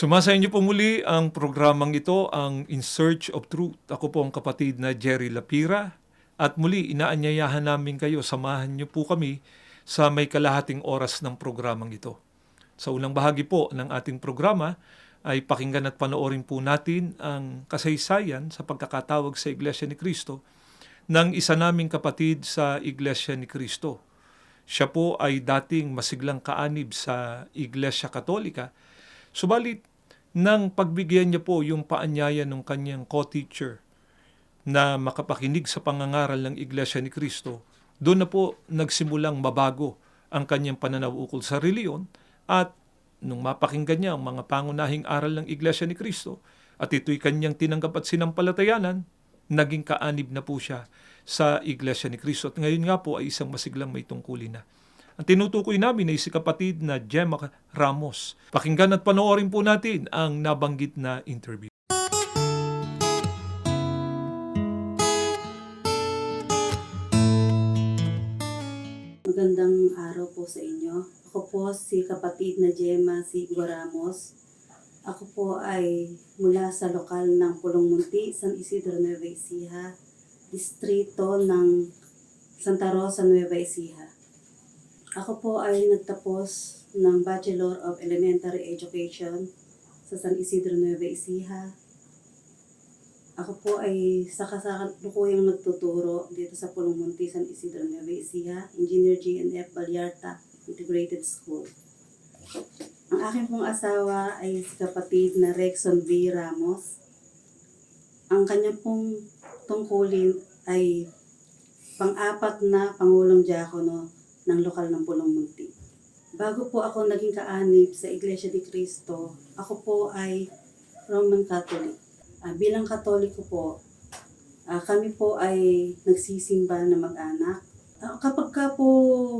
Sumasa inyo po muli ang programang ito, ang In Search of Truth. Ako po ang kapatid na Jerry Lapira. At muli, inaanyayahan namin kayo, samahan niyo po kami sa may kalahating oras ng programang ito. Sa unang bahagi po ng ating programa ay pakinggan at panoorin po natin ang kasaysayan sa pagkakatawag sa Iglesia ni Cristo ng isa naming kapatid sa Iglesia ni Cristo. Siya po ay dating masiglang kaanib sa Iglesia Katolika, subalit nang pagbigyan niya po yung paanyaya ng kanyang co-teacher na makapakinig sa pangangaral ng Iglesia ni Cristo, doon na po nagsimulang mabago ang kanyang pananaw ukol sa reliyon at nung mapakinggan niya ang mga pangunahing aral ng Iglesia ni Cristo at ito'y kanyang tinanggap at sinampalatayanan, naging kaanib na po siya sa Iglesia ni Cristo. At ngayon nga po ay isang masiglang may tungkulin na. Ang tinutukoy namin ay si kapatid na Gemma Ramos. Pakinggan at panoorin po natin ang nabanggit na interview. Magandang araw po sa inyo. Ako po si kapatid na Gemma si Ramos. Ako po ay mula sa lokal ng Pulong Munti, San Isidro, Nueva Ecija, distrito ng Santa Rosa, Nueva Ecija. Ako po ay nagtapos ng Bachelor of Elementary Education sa San Isidro, Nueva Ecija. Ako po ay sa kasalukuyang nagtuturo dito sa Pulong Munti, San Isidro, Nueva Ecija, Engineer GNF Balyarta Integrated School. Ang aking pong asawa ay si kapatid na Rexon V. Ramos. Ang kanyang pong tungkulin ay pang-apat na Pangulong Diakono ng lokal ng Pulong Munti. Bago po ako naging kaanib sa Iglesia de Cristo, ako po ay Roman Catholic. Ah, bilang Katoliko po, ah, kami po ay nagsisimba na mag-anak. Ah, kapag ka po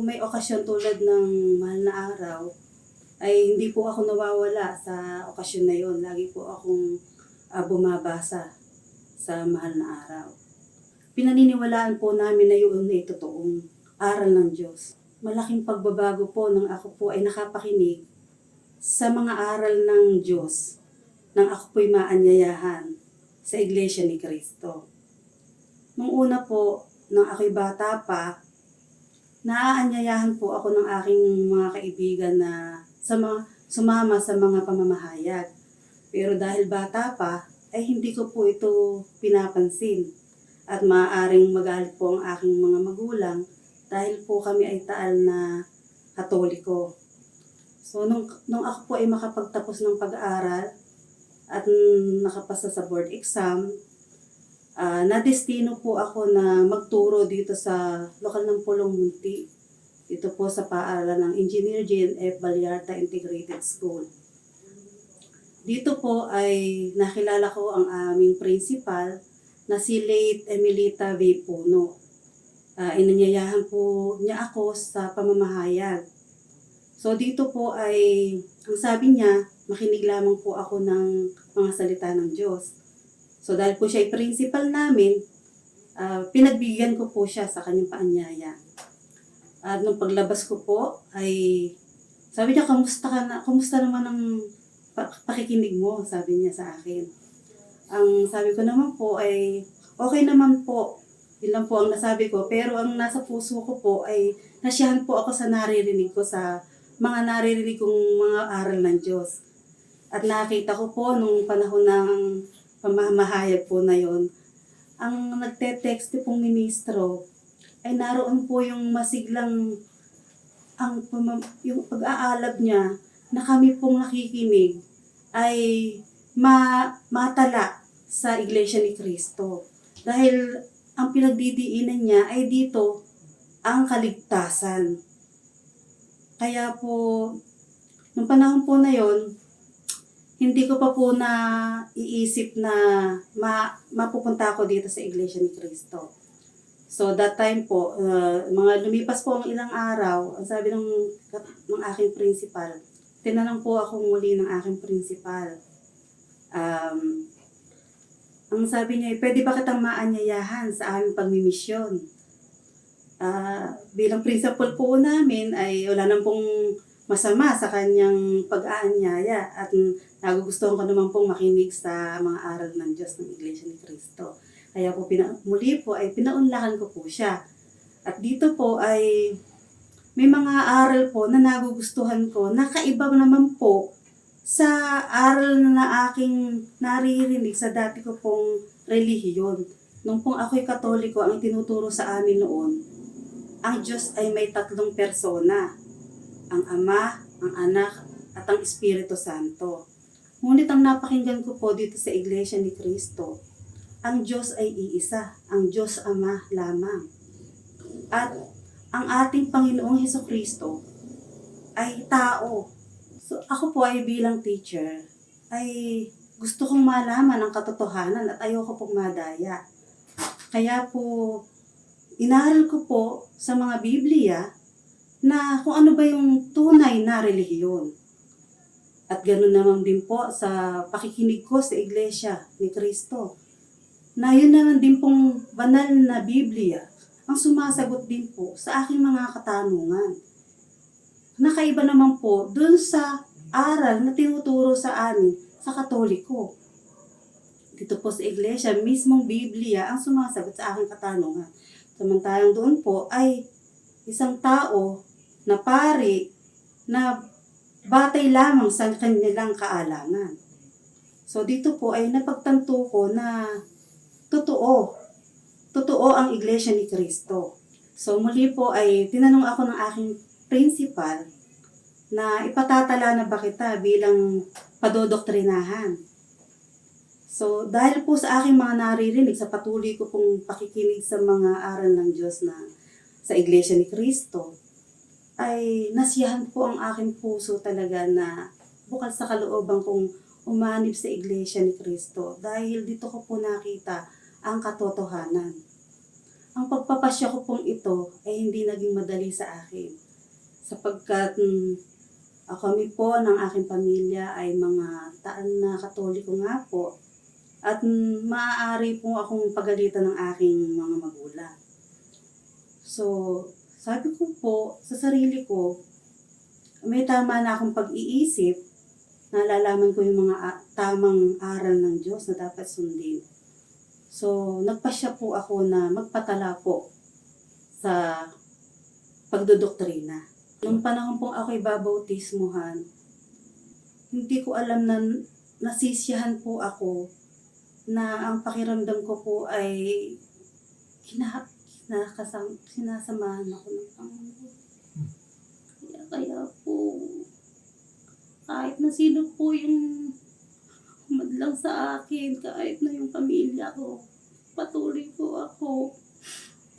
may okasyon tulad ng mahal na araw, ay hindi po ako nawawala sa okasyon na yon. Lagi po akong ah, bumabasa sa mahal na araw. Pinaniniwalaan po namin na yun ay totoong aral ng Diyos. Malaking pagbabago po nang ako po ay nakapakinig sa mga aral ng Diyos nang ako po'y maanyayahan sa Iglesia ni Cristo. Nung una po, nang ako'y bata pa, naaanyayahan po ako ng aking mga kaibigan na sa mga, sumama sa mga pamamahayag. Pero dahil bata pa, ay hindi ko po ito pinapansin. At maaaring magalit po ang aking mga magulang dahil po kami ay taal na katoliko. So, nung, nung ako po ay makapagtapos ng pag-aaral, at nakapasa sa board exam, ah nadestino po ako na magturo dito sa lokal ng Pulong Munti. Dito po sa paaralan ng Engineer GNF Balyarta Integrated School. Dito po ay nakilala ko ang aming principal na si late Emilita V. Puno. Ah, inanyayahan po niya ako sa pamamahayag. So dito po ay, ang sabi niya, makinig lamang po ako ng mga salita ng Diyos. So dahil po siya ay principal namin, ah, pinagbigyan ko po siya sa kanyang paanyaya. At nung paglabas ko po ay sabi niya, kamusta ka na? Kamusta naman ang pa- pakikinig mo? Sabi niya sa akin. Ang sabi ko naman po ay okay naman po. Yun lang po ang nasabi ko. Pero ang nasa puso ko po ay nasiyahan po ako sa naririnig ko sa mga naririnig kong mga aral ng Diyos. At nakita ko po nung panahon ng pamamahayag po na yon, ang nagte-text pong ministro ay naroon po yung masiglang ang yung pag-aalab niya na kami pong nakikinig ay ma matala sa Iglesia ni Cristo. Dahil ang pinagdidiinan niya ay dito ang kaligtasan. Kaya po, nung panahon po na yon, hindi ko pa po na iisip na ma, mapupunta ako dito sa Iglesia ni Cristo. So that time po, uh, mga lumipas po ang ilang araw, ang sabi ng, ng aking principal, tinanong po ako muli ng aking principal. Um, ang sabi niya, pwede ba kitang maanyayahan sa aming pagmimisyon? Ah, bilang principal po namin ay wala nang pong masama sa kanyang pag-aanyaya at nagugustuhan ko naman pong makinig sa mga aral ng Diyos ng Iglesia ni Cristo. Kaya po pina, muli po ay pinaunlakan ko po siya. At dito po ay may mga aral po na nagugustuhan ko na kaiba naman po sa aral na aking naririnig sa dati ko pong relihiyon. Nung pong ako'y katoliko, ang tinuturo sa amin noon, ang Diyos ay may tatlong persona. Ang Ama, ang Anak, at ang Espiritu Santo. Ngunit ang napakinggan ko po dito sa Iglesia ni Cristo, ang Diyos ay iisa, ang Diyos Ama lamang. At ang ating Panginoong Heso Kristo ay tao. So ako po ay bilang teacher, ay gusto kong malaman ang katotohanan at ayoko pong madaya. Kaya po, inaral ko po sa mga Biblia na kung ano ba yung tunay na relihiyon. At ganoon naman din po sa pakikinig ko sa Iglesia ni Kristo. Na yun naman din pong banal na Biblia ang sumasagot din po sa aking mga katanungan. Nakaiba naman po dun sa aral na tinuturo sa amin sa Katoliko. Dito po sa iglesia, mismong Biblia ang sumasagot sa aking katanungan. Samantalang doon po ay isang tao na pari na batay lamang sa kanilang kaalaman. So dito po ay napagtanto ko na totoo. Totoo ang iglesia ni Kristo. So muli po ay tinanong ako ng aking principal na ipatatala na ba kita bilang padodoktrinahan. So, dahil po sa aking mga naririnig, sa patuloy ko pong pakikinig sa mga aral ng Diyos na sa Iglesia ni Cristo, ay nasiyahan po ang aking puso talaga na bukal sa kalooban kong umanib sa Iglesia ni Cristo dahil dito ko po nakita ang katotohanan. Ang pagpapasya ko pong ito ay hindi naging madali sa akin sapagkat ako kami po ng aking pamilya ay mga taan na katoliko nga po at mm, maaari po akong pagalitan ng aking mga magulang. So, sabi ko po sa sarili ko, may tama na akong pag-iisip, nalalaman ko yung mga a- tamang aral ng Diyos na dapat sundin. So, nagpasya po ako na magpatala po sa pagdodoktrina. Nung panahon pong ako'y babautismuhan, hindi ko alam na nasisiyahan po ako na ang pakiramdam ko po ay kina, kinakasam, sinasamahan ako ng Panginoon. Kaya, kaya po, kahit na sino po yung humadlang sa akin, kahit na yung pamilya ko, patuloy po ako.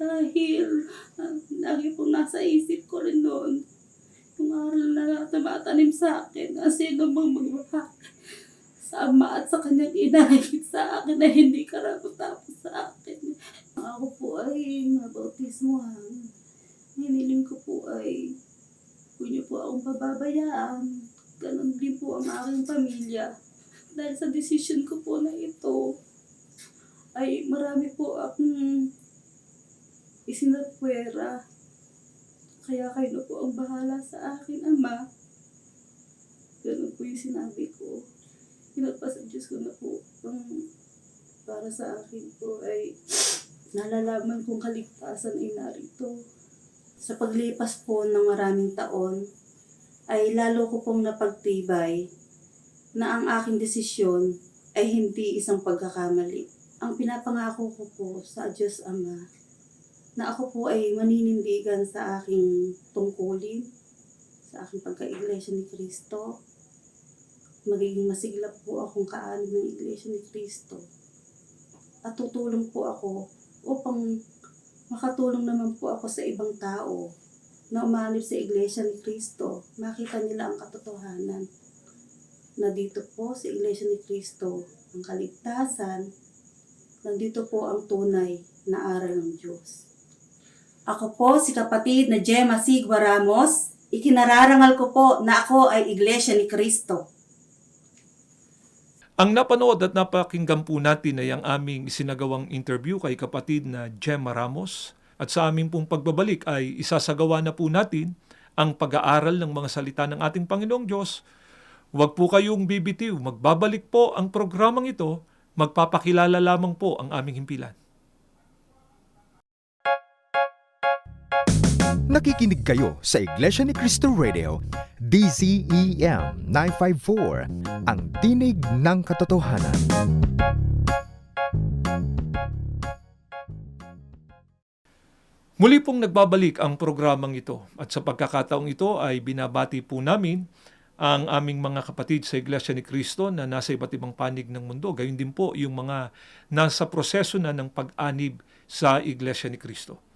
Dahil, ah, lagi po nasa isip ko rin noon, yung aral na tumatanim sa akin, na sino bang magmahal sa ama at sa kanyang inahigit sa akin na hindi karapat-dapat sa akin. Ako po ay nabautismohan. Hiniling ko po ay niyo po akong pababayaan. Ganon din po ang aking pamilya. Dahil sa decision ko po na ito, ay marami po akong isinapwera. Kaya kayo na po ang bahala sa akin, Ama. Ganun po yung sinabi ko. Pinagpasa Diyos ko na po ang para sa akin po ay nalalaman kong kaligtasan ay narito. Sa paglipas po ng maraming taon, ay lalo ko pong napagtibay na ang aking desisyon ay hindi isang pagkakamali. Ang pinapangako ko po sa Diyos Ama na ako po ay maninindigan sa aking tungkulin, sa aking pagka-iglesia ni Kristo. Magiging masigla po akong kaanib ng iglesia ni Kristo. At tutulong po ako upang makatulong naman po ako sa ibang tao na umanib sa iglesia ni Kristo. Makita nila ang katotohanan na dito po sa iglesia ni Kristo ang kaligtasan, nandito po ang tunay na aral ng Diyos. Ako po si kapatid na Gemma Sigwa Ramos. Ikinararangal ko po na ako ay Iglesia ni Kristo. Ang napanood at napakinggan po natin ay ang aming isinagawang interview kay kapatid na Gemma Ramos. At sa aming pong pagbabalik ay isasagawa na po natin ang pag-aaral ng mga salita ng ating Panginoong Diyos. Huwag po kayong bibitiw. Magbabalik po ang programang ito. Magpapakilala lamang po ang aming himpilan. Nakikinig kayo sa Iglesia ni Cristo Radio, DZEM 954, ang tinig ng katotohanan. Muli pong nagbabalik ang programang ito at sa pagkakataong ito ay binabati po namin ang aming mga kapatid sa Iglesia ni Cristo na nasa iba't ibang panig ng mundo. Gayun din po yung mga nasa proseso na ng pag-anib sa Iglesia ni Cristo.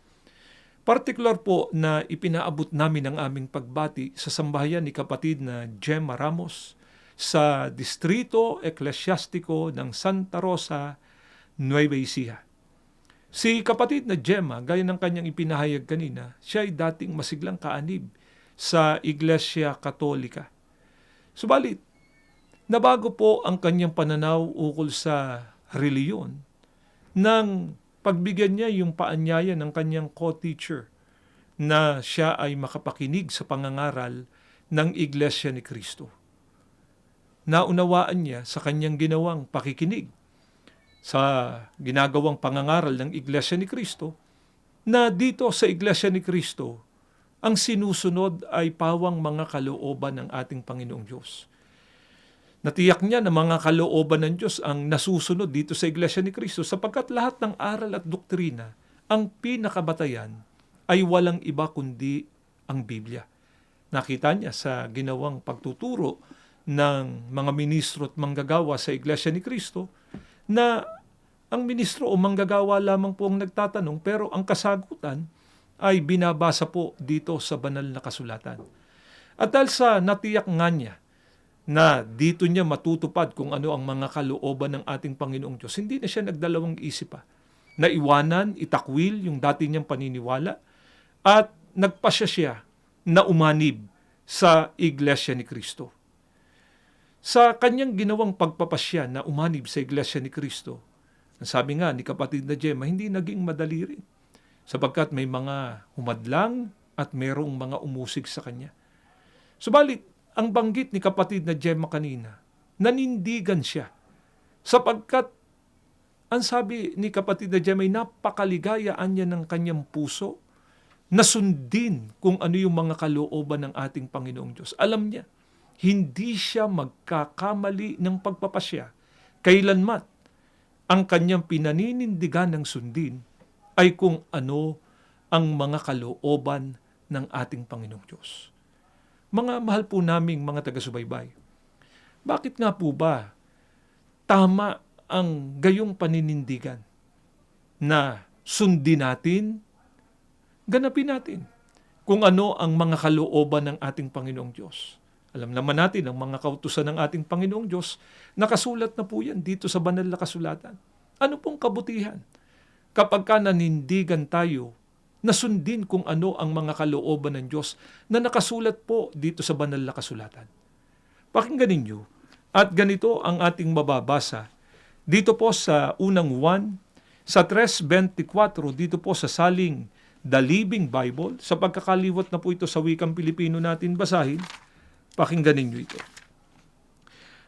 Partikular po na ipinaabot namin ang aming pagbati sa sambahayan ni kapatid na Gemma Ramos sa Distrito Eklesyastiko ng Santa Rosa, Nueva Ecija. Si kapatid na Gemma, gaya ng kanyang ipinahayag kanina, siya ay dating masiglang kaanib sa Iglesia Katolika. Subalit, nabago po ang kanyang pananaw ukol sa reliyon nang pagbigyan niya yung paanyaya ng kanyang co-teacher na siya ay makapakinig sa pangangaral ng Iglesia ni Kristo. Naunawaan niya sa kanyang ginawang pakikinig sa ginagawang pangangaral ng Iglesia ni Kristo na dito sa Iglesia ni Kristo ang sinusunod ay pawang mga kalooban ng ating Panginoong Diyos. Natiyak niya na mga kalooban ng Diyos ang nasusunod dito sa Iglesia ni Kristo sapagkat lahat ng aral at doktrina, ang pinakabatayan ay walang iba kundi ang Biblia. Nakita niya sa ginawang pagtuturo ng mga ministro at manggagawa sa Iglesia ni Kristo na ang ministro o manggagawa lamang po ang nagtatanong pero ang kasagutan ay binabasa po dito sa banal na kasulatan. At dahil sa natiyak nga niya na dito niya matutupad kung ano ang mga kalooban ng ating Panginoong Diyos, hindi na siya nagdalawang isip pa. Naiwanan, itakwil yung dati niyang paniniwala at nagpasya siya na umanib sa Iglesia ni Kristo. Sa kanyang ginawang pagpapasya na umanib sa Iglesia ni Kristo, sabi nga ni kapatid na Gemma, hindi naging madali rin sapagkat may mga humadlang at merong mga umusig sa kanya. Subalit, ang banggit ni kapatid na Gemma kanina, nanindigan siya sapagkat ang sabi ni kapatid na Gemma ay napakaligayaan niya ng kanyang puso na sundin kung ano yung mga kalooban ng ating Panginoong Diyos. Alam niya, hindi siya magkakamali ng pagpapasya kailanmat ang kanyang pinaninindigan ng sundin ay kung ano ang mga kalooban ng ating Panginoong Diyos. Mga mahal po naming mga taga-subaybay, bakit nga po ba tama ang gayong paninindigan na sundin natin, ganapin natin kung ano ang mga kalooban ng ating Panginoong Diyos. Alam naman natin ang mga kautusan ng ating Panginoong Diyos, nakasulat na po yan dito sa banal na kasulatan. Ano pong kabutihan? Kapag ka nanindigan tayo, nasundin kung ano ang mga kalooban ng Diyos na nakasulat po dito sa banal na kasulatan. Pakinggan ninyo, at ganito ang ating mababasa dito po sa unang 1, sa 3.24, dito po sa saling The Living Bible, sa pagkakaliwat na po ito sa wikang Pilipino natin basahin, Pakinggan ninyo ito.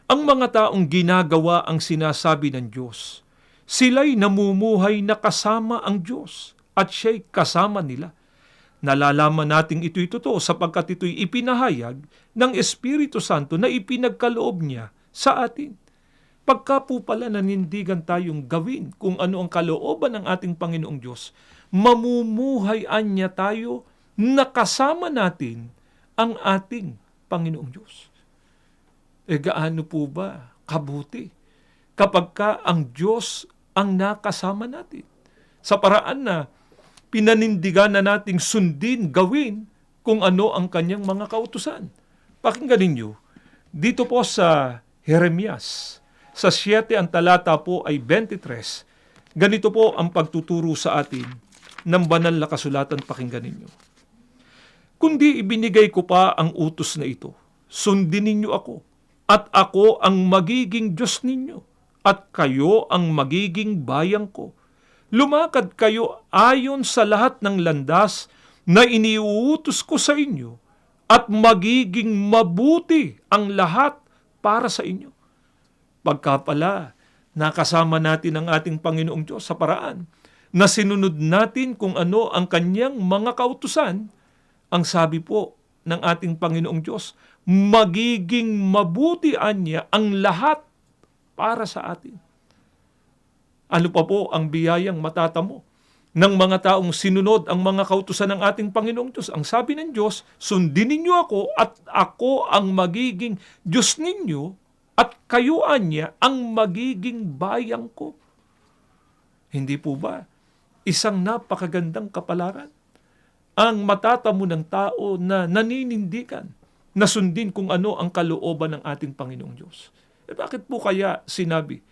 Ang mga taong ginagawa ang sinasabi ng Diyos, sila'y namumuhay na kasama ang Diyos at siya'y kasama nila. Nalalaman nating ito'y totoo sapagkat ito'y ipinahayag ng Espiritu Santo na ipinagkaloob niya sa atin. Pagka po pala nanindigan tayong gawin kung ano ang kalooban ng ating Panginoong Diyos, mamumuhay niya tayo na kasama natin ang ating Panginoong Diyos. E gaano po ba kabuti kapag ka ang Diyos ang nakasama natin sa paraan na pinanindigan na nating sundin, gawin kung ano ang kanyang mga kautusan. Pakinggan ninyo, dito po sa Jeremias, sa 7 ang talata po ay 23, ganito po ang pagtuturo sa atin ng banal na kasulatan pakinggan ninyo. Kundi ibinigay ko pa ang utos na ito, sundin ninyo ako, at ako ang magiging Diyos ninyo, at kayo ang magiging bayang ko. Lumakad kayo ayon sa lahat ng landas na iniuutos ko sa inyo, at magiging mabuti ang lahat para sa inyo. Pagka pala nakasama natin ang ating Panginoong Diyos sa paraan na sinunod natin kung ano ang kanyang mga kautusan, ang sabi po ng ating Panginoong Diyos, magiging mabutian niya ang lahat para sa atin. Ano pa po ang biyayang matatamo ng mga taong sinunod ang mga kautusan ng ating Panginoong Diyos? Ang sabi ng Diyos, sundin ninyo ako at ako ang magiging Diyos ninyo at kayo anya ang magiging bayang ko. Hindi po ba? Isang napakagandang kapalaran ang matatamo ng tao na naninindigan na sundin kung ano ang kalooban ng ating Panginoong Diyos. Eh bakit po kaya sinabi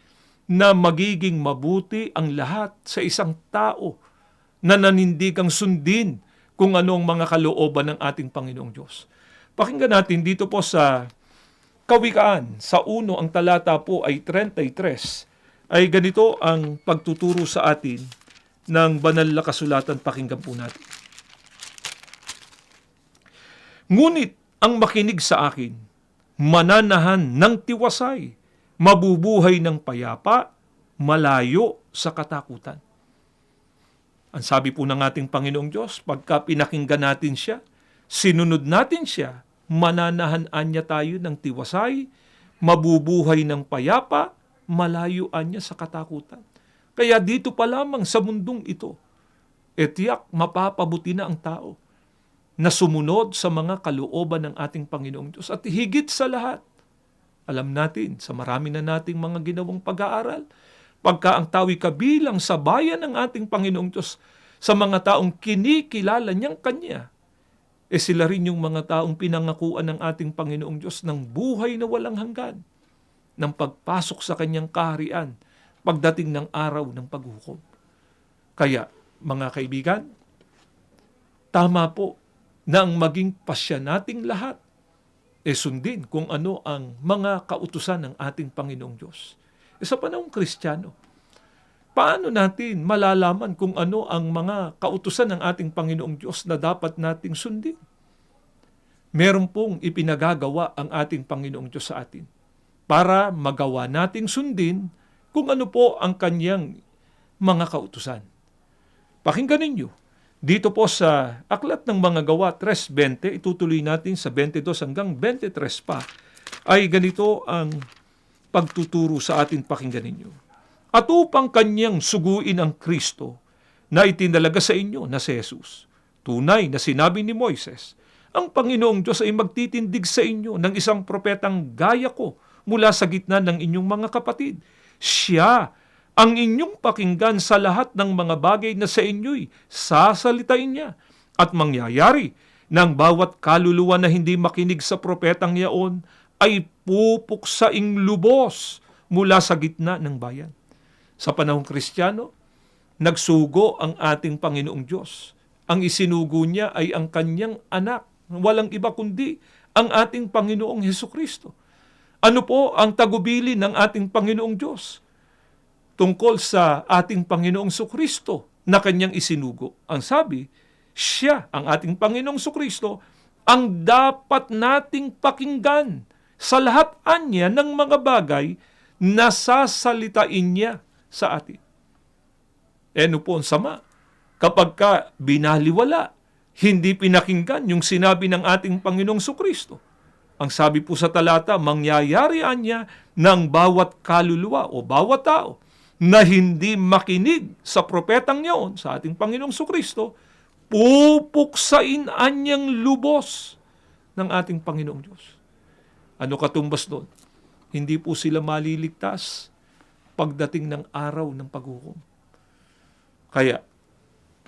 na magiging mabuti ang lahat sa isang tao na nanindigang sundin kung ano ang mga kalooban ng ating Panginoong Diyos? Pakinggan natin dito po sa Kawikaan, sa uno ang talata po ay 33, ay ganito ang pagtuturo sa atin ng banal na kasulatan. Pakinggan po natin. Ngunit ang makinig sa akin, mananahan ng tiwasay, mabubuhay ng payapa, malayo sa katakutan. Ang sabi po ng ating Panginoong Diyos, pagka pinakinggan natin siya, sinunod natin siya, mananahan niya tayo ng tiwasay, mabubuhay ng payapa, malayuan niya sa katakutan. Kaya dito pa lamang sa mundong ito, etiyak mapapabuti na ang tao na sumunod sa mga kalooban ng ating Panginoong Diyos. At higit sa lahat, alam natin sa marami na nating mga ginawang pag-aaral, pagka ang tawi kabilang sa bayan ng ating Panginoong Diyos sa mga taong kinikilala niyang Kanya, eh sila rin yung mga taong pinangakuan ng ating Panginoong Diyos ng buhay na walang hanggan, ng pagpasok sa Kanyang kaharian, pagdating ng araw ng paghukom. Kaya, mga kaibigan, tama po na ang maging pasya nating lahat e sundin kung ano ang mga kautusan ng ating Panginoong Diyos. E sa panahong Kristiyano, paano natin malalaman kung ano ang mga kautusan ng ating Panginoong Diyos na dapat nating sundin? Meron pong ipinagagawa ang ating Panginoong Diyos sa atin para magawa nating sundin kung ano po ang kanyang mga kautusan. Pakinggan ninyo dito po sa Aklat ng Mga Gawa 3.20, itutuloy natin sa 22 hanggang 23 pa, ay ganito ang pagtuturo sa atin pakinggan ninyo. At upang kanyang suguin ang Kristo na itinalaga sa inyo na si Jesus. Tunay na sinabi ni Moises, ang Panginoong Diyos ay magtitindig sa inyo ng isang propetang gaya ko mula sa gitna ng inyong mga kapatid. Siya ang inyong pakinggan sa lahat ng mga bagay na sa inyo'y sasalitain niya at mangyayari ng bawat kaluluwa na hindi makinig sa propetang yaon ay pupuksaing lubos mula sa gitna ng bayan. Sa panahong Kristiyano, nagsugo ang ating Panginoong Diyos. Ang isinugo niya ay ang kanyang anak, walang iba kundi ang ating Panginoong Heso Kristo. Ano po ang tagubili ng ating Panginoong Diyos? Tungkol sa ating Panginoong Sukristo na kanyang isinugo. Ang sabi, siya, ang ating Panginoong Sukristo, ang dapat nating pakinggan sa lahat anya ng mga bagay na sasalitain niya sa atin. E ano po ang sama? Kapag ka binaliwala, hindi pinakinggan yung sinabi ng ating Panginoong Sukristo. Ang sabi po sa talata, mangyayari niya ng bawat kaluluwa o bawat tao na hindi makinig sa propetang niyon, sa ating Panginoong Sukristo, pupuksain anyang lubos ng ating Panginoong Diyos. Ano katumbas doon? Hindi po sila maliligtas pagdating ng araw ng paghukom. Kaya,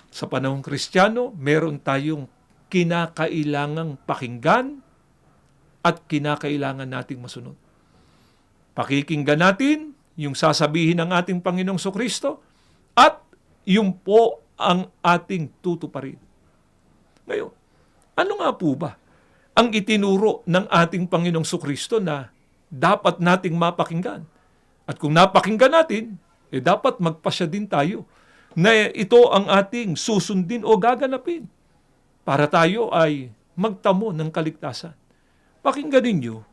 sa panahong Kristiyano, meron tayong kinakailangang pakinggan at kinakailangan nating masunod. Pakikinggan natin yung sasabihin ng ating Panginoong Sokristo at yung po ang ating tutuparin. Ngayon, ano nga po ba ang itinuro ng ating Panginoong Sokristo na dapat nating mapakinggan? At kung napakinggan natin, eh dapat magpasya din tayo na ito ang ating susundin o gaganapin para tayo ay magtamo ng kaligtasan. Pakinggan ninyo,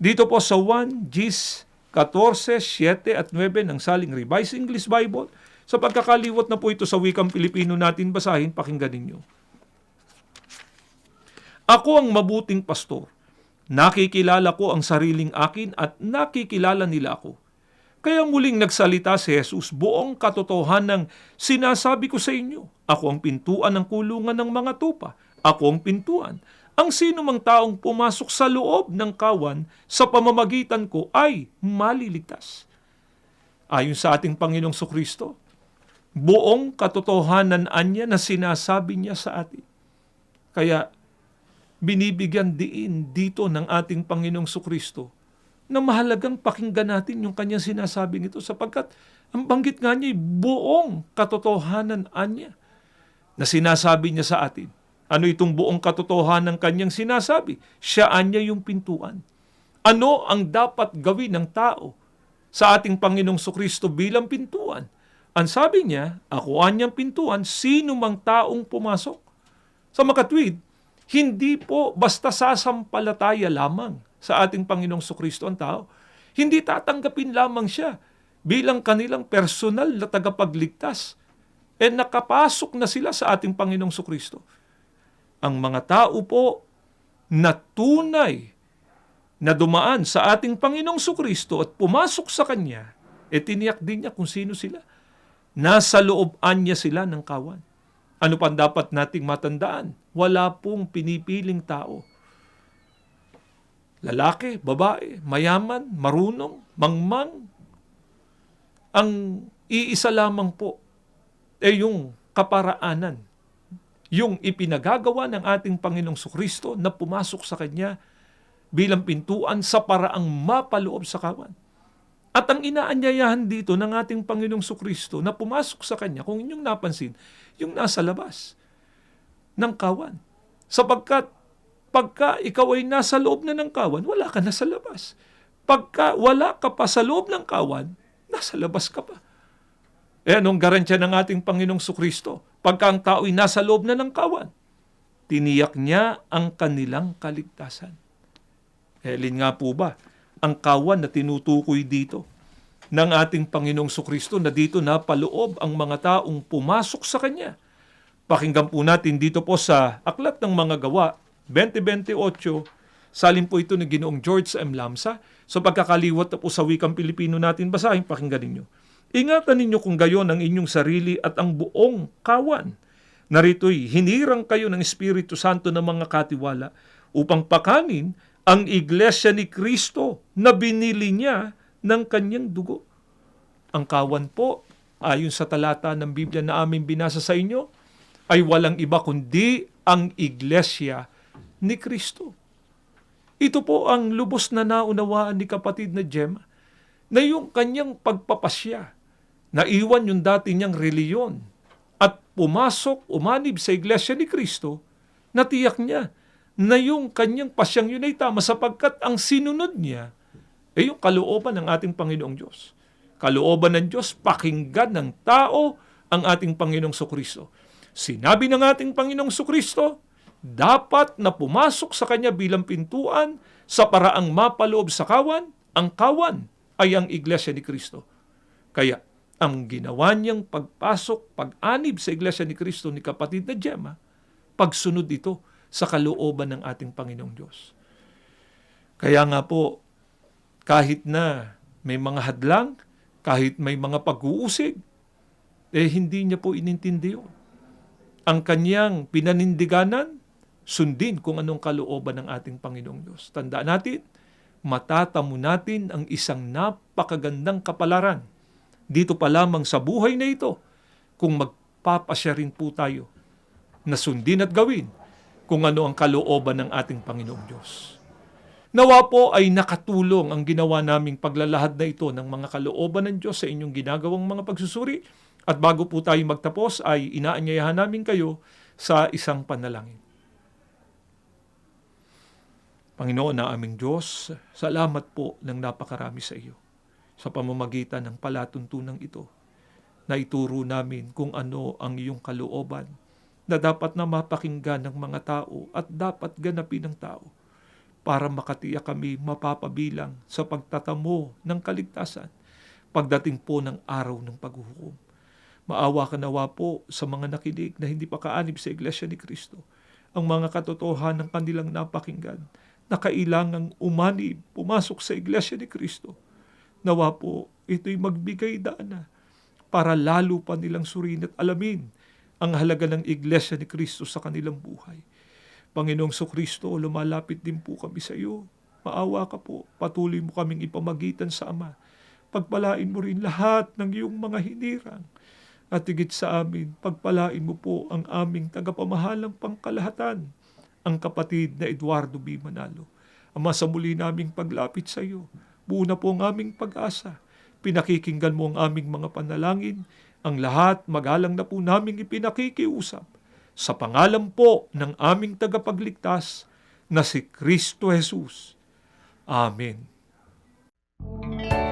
dito po sa 1 Gs 14, 7 at 9 ng Saling Revised English Bible, sa pagkakaliwat na po ito sa wikang Pilipino natin basahin, pakinggan ninyo. Ako ang mabuting pastor. Nakikilala ko ang sariling akin at nakikilala nila ako. Kaya muling nagsalita si Jesus buong katotohanan ng sinasabi ko sa inyo. Ako ang pintuan ng kulungan ng mga tupa. Ako ang pintuan. Ang sino mang taong pumasok sa loob ng kawan sa pamamagitan ko ay maliligtas. Ayon sa ating Panginoong Sokristo, buong katotohanan anya na sinasabi niya sa atin. Kaya binibigyan diin dito ng ating Panginoong Sokristo na mahalagang pakinggan natin yung kanyang sinasabing ito sapagkat ang banggit nga niya ay buong katotohanan anya na sinasabi niya sa atin. Ano itong buong katotohanan ng kanyang sinasabi? Siya anya yung pintuan. Ano ang dapat gawin ng tao sa ating Panginoong Sokristo bilang pintuan? Ang sabi niya, ako anyang pintuan, sino mang taong pumasok. Sa makatwid, hindi po basta sasampalataya lamang sa ating Panginoong Sokristo ang tao. Hindi tatanggapin lamang siya bilang kanilang personal na tagapagligtas. E nakapasok na sila sa ating Panginoong Sokristo. Ang mga tao po na tunay na dumaan sa ating Panginoong Sokristo at pumasok sa Kanya, e tiniyak din niya kung sino sila. Nasa looban niya sila ng kawan. Ano pa dapat nating matandaan? Wala pong pinipiling tao. Lalaki, babae, mayaman, marunong, mangmang. Ang iisa lamang po ay yung kaparaanan. Yung ipinagagawa ng ating Panginoong Sukristo na pumasok sa Kanya bilang pintuan sa paraang mapaloob sa kawan. At ang inaanyayahan dito ng ating Panginoong Sukristo na pumasok sa Kanya, kung inyong napansin, yung nasa labas ng kawan. Sapagkat pagka ikaw ay nasa loob na ng kawan, wala ka na sa labas. Pagka wala ka pa sa loob ng kawan, nasa labas ka pa. Eh anong garansya ng ating Panginoong Sukristo? Pagka ang tao ay nasa loob na ng kawan, tiniyak niya ang kanilang kaligtasan. Alin nga po ba ang kawan na tinutukoy dito ng ating Panginoong Sukristo na dito na paloob ang mga taong pumasok sa Kanya? Pakinggan po natin dito po sa Aklat ng Mga Gawa, 2028, salin po ito ni Ginoong George M. Lamsa. So pagkakaliwat na po sa wikang Pilipino natin, basahin, pakinggan ninyo. Ingatan ninyo kung gayon ang inyong sarili at ang buong kawan. Narito'y hinirang kayo ng Espiritu Santo ng mga katiwala upang pakanin ang iglesia ni Kristo na binili niya ng kanyang dugo. Ang kawan po, ayon sa talata ng Biblia na aming binasa sa inyo, ay walang iba kundi ang iglesia ni Kristo. Ito po ang lubos na naunawaan ni kapatid na Gemma na yung kanyang pagpapasya, naiwan yung dati niyang reliyon at pumasok, umanib sa iglesia ni Kristo, natiyak niya na yung kanyang pasyang yun ay tama sapagkat ang sinunod niya ay yung kalooban ng ating Panginoong Diyos. Kalooban ng Diyos, pakinggan ng tao ang ating Panginoong Sokristo. Sinabi ng ating Panginoong Sokristo, dapat na pumasok sa Kanya bilang pintuan sa paraang mapaloob sa kawan, ang kawan ay ang iglesia ni Kristo. Kaya, ang ginawa niyang pagpasok, pag-anib sa iglesia ni Kristo ni kapatid na Gemma, pagsunod ito sa kalooban ng ating Panginoong Diyos. Kaya nga po, kahit na may mga hadlang, kahit may mga pag-uusig, eh hindi niya po inintindi yun. Ang kanyang pinanindiganan, sundin kung anong kalooban ng ating Panginoong Diyos. Tandaan natin, matatamo natin ang isang napakagandang kapalaran dito pa lamang sa buhay na ito kung magpapasya rin po tayo na sundin at gawin kung ano ang kalooban ng ating Panginoong Diyos. Nawa po ay nakatulong ang ginawa naming paglalahad na ito ng mga kalooban ng Diyos sa inyong ginagawang mga pagsusuri. At bago po tayo magtapos ay inaanyayahan namin kayo sa isang panalangin. Panginoon na aming Diyos, salamat po ng napakarami sa iyo sa pamamagitan ng palatuntunang ito na ituro namin kung ano ang iyong kalooban na dapat na mapakinggan ng mga tao at dapat ganapin ng tao para makatiyak kami mapapabilang sa pagtatamo ng kaligtasan pagdating po ng araw ng paghuhukom. Maawa ka nawa po sa mga nakinig na hindi pa kaanib sa Iglesia ni Kristo ang mga katotohanan ng kanilang napakinggan na kailangang umanib, pumasok sa Iglesia ni Kristo. Nawa po ito'y magbigay daan para lalo pa nilang surin at alamin ang halaga ng Iglesia ni Kristo sa kanilang buhay. Panginoong Kristo, lumalapit din po kami sa iyo. Maawa ka po, patuloy mo kaming ipamagitan sa Ama. Pagpalain mo rin lahat ng iyong mga hinirang. At higit sa amin, pagpalain mo po ang aming tagapamahalang pangkalahatan, ang kapatid na Eduardo B. Manalo. Ama sa muli naming paglapit sa iyo, Buo na po ang aming pag-asa. Pinakikinggan mo ang aming mga panalangin. Ang lahat magalang na po naming ipinakikiusap sa pangalan po ng aming tagapagligtas na si Kristo Jesus. Amen. Amen.